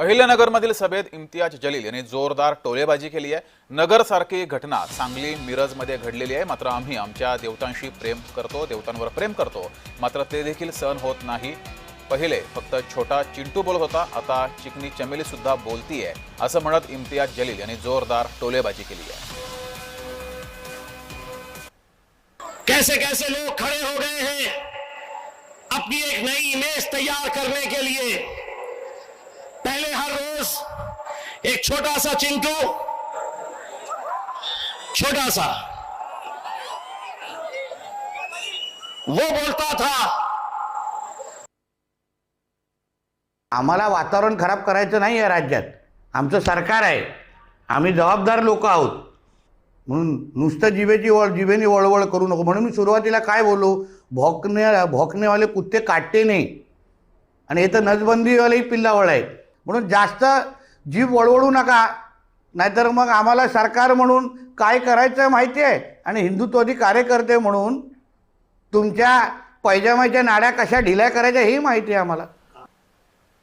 अहिल्यानगरमधील सभेत इम्तियाज जलील यांनी जोरदार टोलेबाजी केली आहे. नगरसारखी घटना सांगली मिरजमध्ये घडलेली आहे. मात्र आम्ही आमच्या देवतांशी प्रेम करतो देवतांवर प्रेम करतो. मात्र ते देखील सहन होत नाही. पहिले फक्त छोटा चिंटू बोलत होता आता चिकनी चमेली सुद्धा बोलतीये असं म्हणत इम्तियाज जलील यांनी जोरदार टोलेबाजी केली आहे. कैसे कैसे लोग खड़े हो गए हैं अपनी एक नई इमेज तैयार करने के लिए? पहले एक छोटासा चिंटू. छोटासा वो बोलता था आम्हाला वातावरण खराब करायचं नाही आहे राज्यात. आमचं सरकार आहे. आम्ही जबाबदार लोक आहोत. म्हणून नुसतं जिभेची वळ जिभेने वळवळ करू नको. म्हणून मी सुरुवातीला काय बोललो? भोकणे भोकणेवाले कुत्ते काटते नाही. आणि हे तर नसबंदीवालेही पिल्लावळ आहेत. म्हणून जास्त जीव वळवळू नका. नाहीतर मग आम्हाला सरकार म्हणून काय करायचं माहिती आहे? आणि हिंदुत्ववादी कार्यकर्ते म्हणून तुमच्या पैजामाच्या नाड्या कशा ढिल्या करायच्या ही माहिती आहे आम्हाला.